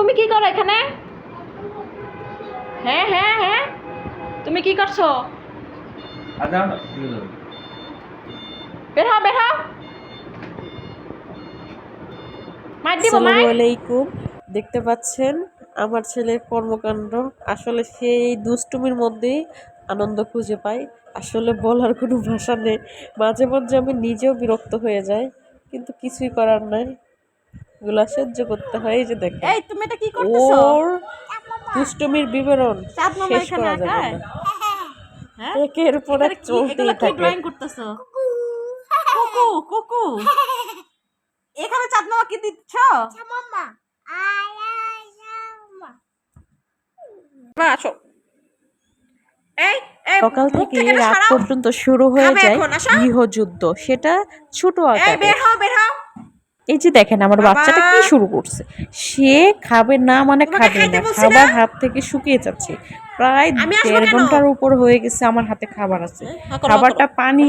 তুমি কি করো এখানে? হ্যাঁ হ্যাঁ হ্যাঁ। তুমি কি করছ? বের হও বের হও। আলাইকুম। দেখতে পাচ্ছেন আমার ছেলের কর্মকাণ্ড। আসলে সেই দুষ্টুমির মধ্যেই আনন্দ খুঁজে পাই আসলে বলার কোনো ভাষা নেই। মাঝে মাঝে আমি নিজেও বিরক্ত হয়ে যাই কিন্তু কিছুই করার নাই। এগুলা সহ্য করতে হয় এই যে দেখেন এই তুমি এটা কি করতেছো? ওর দুষ্টুমির বিবরণ চাঁদ মামা শেষ এখানে করা যাবে না। হ্যাঁ? একের পর এক চলতেই থাকে। ড্রয়িং করতেছো? কুকু কুকু। এখানে চাঁদ মামা কি দিচ্ছ? আসো। সকাল থেকে রাত পর্যন্ত শুরু হয়ে যায়। গৃহযুদ্ধ। সেটা ছোট আকারে। বের হও বের হও। এই যে দেখেন আমার বাচ্চাটা কি শুরু করছে? সে খাবে না মানে খাবে না খাবার হাত থেকে শুকিয়ে যাচ্ছে। প্রায় দেড় ঘণ্টার উপর হয়ে গেছে আমার হাতে খাবার আছে। হ্যাঁ, খাবারটা পানি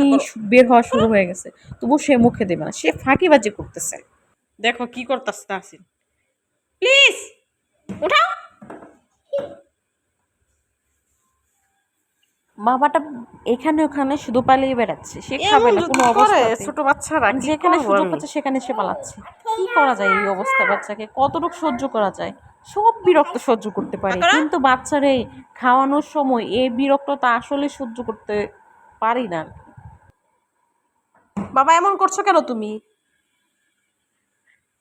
বের হওয়া শুরু হয়ে গেছে। তবু সে মুখে দেবে না সে ফাঁকিবাজি করতেছে। দেখো কি করতেছে প্লিজ! বাবাটা এখানে ওখানে শুধু পালিয়ে বেড়াচ্ছে সে খাবে না কোনো করে, অবস্থা ছোট বাচ্চারা কি যেখানে সুযোগ পাচ্ছে সেখানে সে পালাচ্ছে। কি করা যায় এই অবস্থা বাচ্চাকে? কতটুকু সহ্য করা যায়? সব বিরক্ত সহ্য করতে পারে। কিন্তু বাচ্চার এই খাওয়ানোর সময় এই বিরক্ততা আসলে সহ্য করতে পারি না। বাবা এমন করছ কেন তুমি?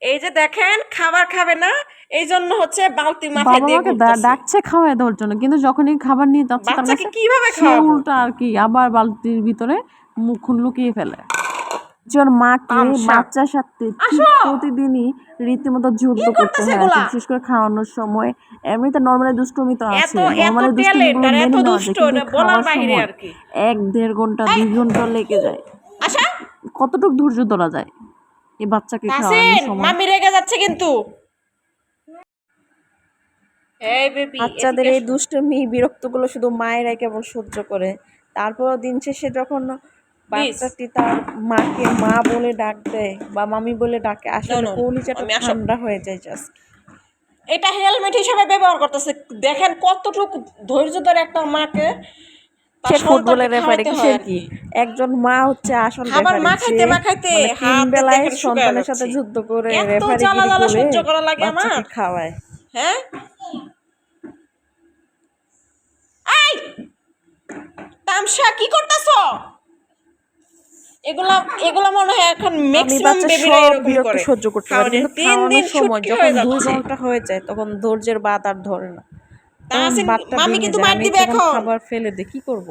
এই যে দেখেন খাবার খাবে না এই জন্য হচ্ছে বালতি মাথায় দিয়ে ঘুরতেছে। ডাকছে খাওয়াই দেওয়ার জন্য কিন্তু যখনই খাবার নিয়ে যাচ্ছে তার কাছে কীভাবে সে খাওয়াবো? উল্টা আর কি আবার বালতির ভিতরে মুখ লুকিয়ে ফেলে। একজন মাকে। বাচ্চার সাথে প্রতিদিনই রীতিমতো যুদ্ধ করতে হয় বিশেষ করে খাওয়ানোর সময়। এমনিতে নর্মালি দুষ্টমি তো আছে নর্মালি মেনে নেওয়া যায় কিন্তু খাওয়ার সময় কি। এক দেড় ঘণ্টা দুই ঘণ্টা লেগে যায়। আশা কতটুকু ধৈর্য ধরা যায়? এই বাচ্চাকে মামি রেগে যাচ্ছে কিন্তু। বাচ্চাদের এই দুষ্টমি বিরক্তগুলো শুধু মায়েরাই কেবল সহ্য করে। তারপর দিন শেষে যখন বাচ্চাটি তার মাকে মা বলে ডাক দেয় বা মামি বলে ডাকে আসলে কলিজাটা। ঠান্ডা হয়ে যায় জাস্ট এটা হেলমেট হিসেবে ব্যবহার করতেছে। দেখেন কতটুকু ধৈর্য ধরে একটা মাকে ফুটবলের কিসের কি? একজন মা হচ্ছে আসল মানে তিন বেলায় সন্তানের সাথে যুদ্ধ করে রেফারি জ্বালা জ্বালা সহ্য করা লাগে আমার? খাওয়ায়। হ্যাঁ? এই! তামসা কি করতেছো? এগুলা এগুলা মনে হয় এখন আমি ম্যাক্সিমাম বেবিরা এরকম করে। সহ্য করতে পারি তিন দিন সময় যখন দুই ঘণ্টা হয়ে যায় তখন ধৈর্যের বাদ আর ধরে না। মামি কিন্তু। মার দিবে এখন। খাবার ফেলে দে কি করব